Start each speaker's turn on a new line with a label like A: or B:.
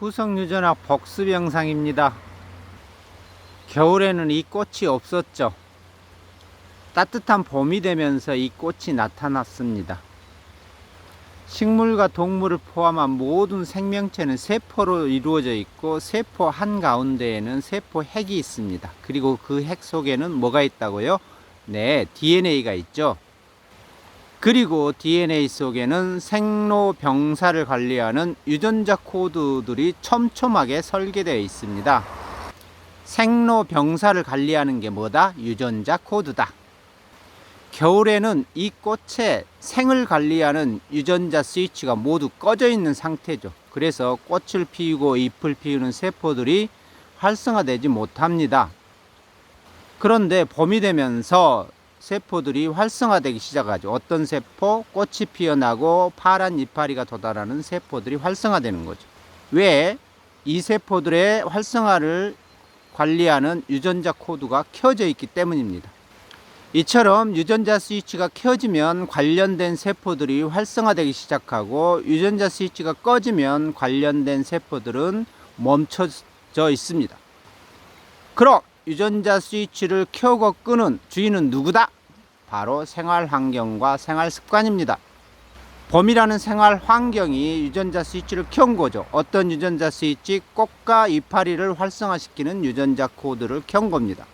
A: 후성유전학 복습 영상입니다. 겨울에는 이 꽃이 없었죠. 따뜻한 봄이 되면서 이 꽃이 나타났습니다. 식물과 동물을 포함한 모든 생명체는 세포로 이루어져 있고 세포 한가운데에는 세포 핵이 있습니다. 그리고 그 핵 속에는 뭐가 있다고요? 네, DNA가 있죠. 그리고 DNA 속에는 생로병사를 관리하는 유전자 코드들이 촘촘하게 설계되어 있습니다. 생로병사를 관리하는 게 뭐다? 유전자 코드다. 겨울에는 이 꽃의 생을 관리하는 유전자 스위치가 모두 꺼져 있는 상태죠. 그래서 꽃을 피우고 잎을 피우는 세포들이 활성화되지 못합니다. 그런데 봄이 되면서 세포들이 활성화되기 시작하죠. 어떤 세포? 꽃이 피어나고 파란 이파리가 도달하는 세포들이 활성화되는 거죠. 왜? 이 세포들의 활성화를 관리하는 유전자 코드가 켜져 있기 때문입니다. 이처럼 유전자 스위치가 켜지면 관련된 세포들이 활성화되기 시작하고 유전자 스위치가 꺼지면 관련된 세포들은 멈춰져 있습니다. 그럼 유전자 스위치를 켜고 끄는 주인은 누구다? 바로 생활 환경과 생활 습관입니다. 봄이라는 생활 환경이 유전자 스위치를 켠 거죠. 어떤 유전자 스위치? 꽃과 이파리를 활성화시키는 유전자 코드를 켠 겁니다.